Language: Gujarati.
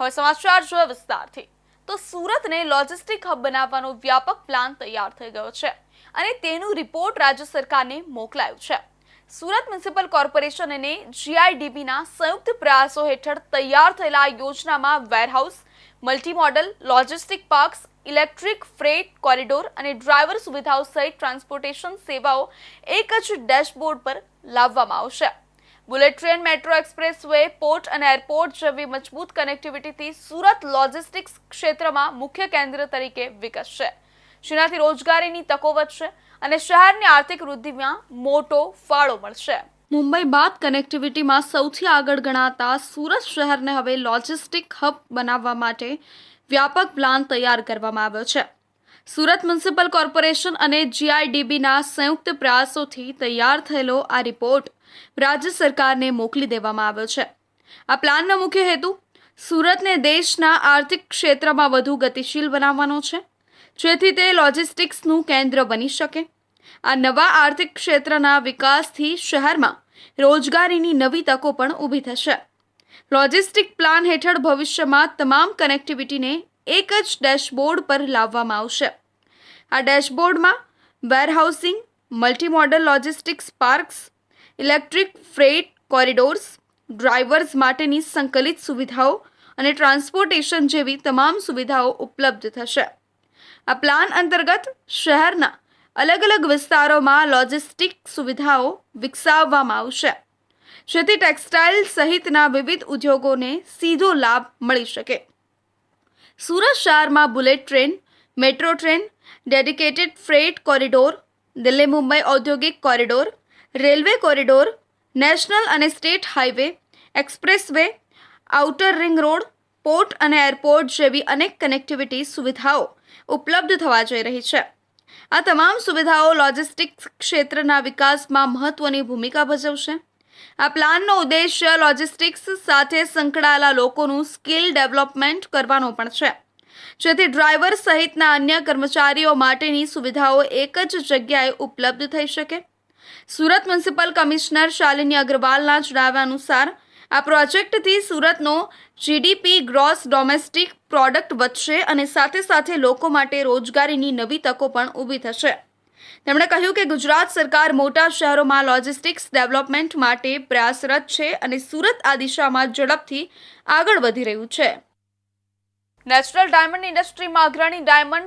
હવે સમાચાર જોઈએ વિસ્તારથી. તો સુરતને લોજિસ્ટિક હબ બનાવવાનો વ્યાપક પ્લાન તૈયાર થઈ ગયો છે અને તેનું રિપોર્ટ રાજ્ય સરકારને મોકલાયું છે. સુરત મ્યુનિસિપલ કોર્પોરેશન અને જીઆઈડીબીના સંયુક્ત પ્રયાસો હેઠળ તૈયાર થયેલા યોજનામાં warehouse multi modal logistic parks electric freight corridor અને ડ્રાઈવર સુવિધાઓ સહિત ટ્રાન્સપોર્ટેશન સેવાઓ એક જ ડેશબોર્ડ પર લાવવામાં આવશે. Bullet train, metro express way port અને એરપોર્ટ જેવી મજબૂત કનેક્ટિવિટીથી સુરત લોજિસ્ટિક્સ ક્ષેત્રમાં મુખ્ય કેન્દ્ર તરીકે વિકસશે જેનાથી રોજગારીની તકો વધશે અને શહેરની આર્થિક વૃદ્ધિમાં મોટો ફાળો મળશે. મુંબઈ બાદ કનેક્ટિવિટીમાં સૌથી આગળ ગણાતા સુરત શહેરને હવે લોજિસ્ટિક હબ બનાવવા માટે વ્યાપક પ્લાન તૈયાર કરવામાં આવ્યો છે. સુરત મ્યુનિસિપલ કોર્પોરેશન અને જીઆઈડીબીના સંયુક્ત પ્રયાસોથી તૈયાર થયેલો આ રિપોર્ટ રાજ્ય સરકારને મોકલી દેવામાં આવ્યો છે. આ પ્લાનનો મુખ્ય હેતુ સુરતને દેશના આર્થિક ક્ષેત્રમાં વધુ ગતિશીલ બનાવવાનો છે, જેથી તે લોજિસ્ટિક્સનું કેન્દ્ર બની શકે. આ નવા આર્થિક ક્ષેત્રના વિકાસથી શહેરમાં રોજગારીની નવી તકો પણ ઊભી થશે. લોજિસ્ટિક પ્લાન હેઠળ ભવિષ્યમાં તમામ કનેક્ટિવિટીને એક જ ડેશબોર્ડ પર લાવવામાં આવશે. આ ડેશબોર્ડમાં warehousing multi modal logistics parks, electric freight corridors drivers માટેની સંકલિત સુવિધાઓ અને ટ્રાન્સપોર્ટેશન જેવી તમામ સુવિધાઓ ઉપલબ્ધ થશે. આ પ્લાન અંતર્ગત શહેરના અલગ અલગ વિસ્તારોમાં લોજિસ્ટિક સુવિધાઓ વિકસાવવામાં આવશે. જેથી ટેક્સટાઇલ સહિતના વિવિધ ઉદ્યોગોને સીધો લાભ મળી શકે. સુરત શહેરમાં bullet train, metro train, dedicated freight corridor, Delhi Mumbai ઔદ્યોગિક કોરિડોર, રેલવે કોરિડોર, નેશનલ અને state highway expressway, outer ring road, port અને એરપોર્ટ જેવી અનેક કનેક્ટિવિટી સુવિધાઓ ઉપલબ્ધ થવા જઈ રહી છે. આ તમામ સુવિધાઓ લોજિસ્ટિક્સ ક્ષેત્રના વિકાસમાં મહત્વની ભૂમિકા ભજવશે. આ પ્લાનનો ઉદ્દેશ્ય લોજિસ્ટિક્સ સાથે સંકળાયેલા લોકોનું સ્કિલ ડેવલપમેન્ટ કરવાનો પણ છે. જેથી ડ્રાઈવર સહિતના અન્ય કર્મચારીઓ માટેની સુવિધાઓ એક જ જગ્યાએ ઉપલબ્ધ થઈ શકે. સુરત મ્યુનિસિપલ કમિશનર શાલિની અગ્રવાલના જણાવ્યા અનુસાર, આ પ્રોજેક્ટથી સુરતનો જીડીપી ગ્રોસ ડોમેસ્ટિક પ્રોડક્ટ વધશે અને સાથે સાથે લોકો માટે રોજગારીની નવી તકો પણ ઊભી થશે. તેમણે કહ્યું કે ગુજરાત સરકાર મોટા શહેરોમાં લોજિસ્ટિક્સ ડેવલપમેન્ટ માટે પ્રયાસરત છે અને સુરત આ દિશામાં ઝડપથી આગળ વધી રહ્યું છે. નેશનલ ડાયમંડ ઇન્ડસ્ટ્રીમાં અગ્રણી ડાયમંડ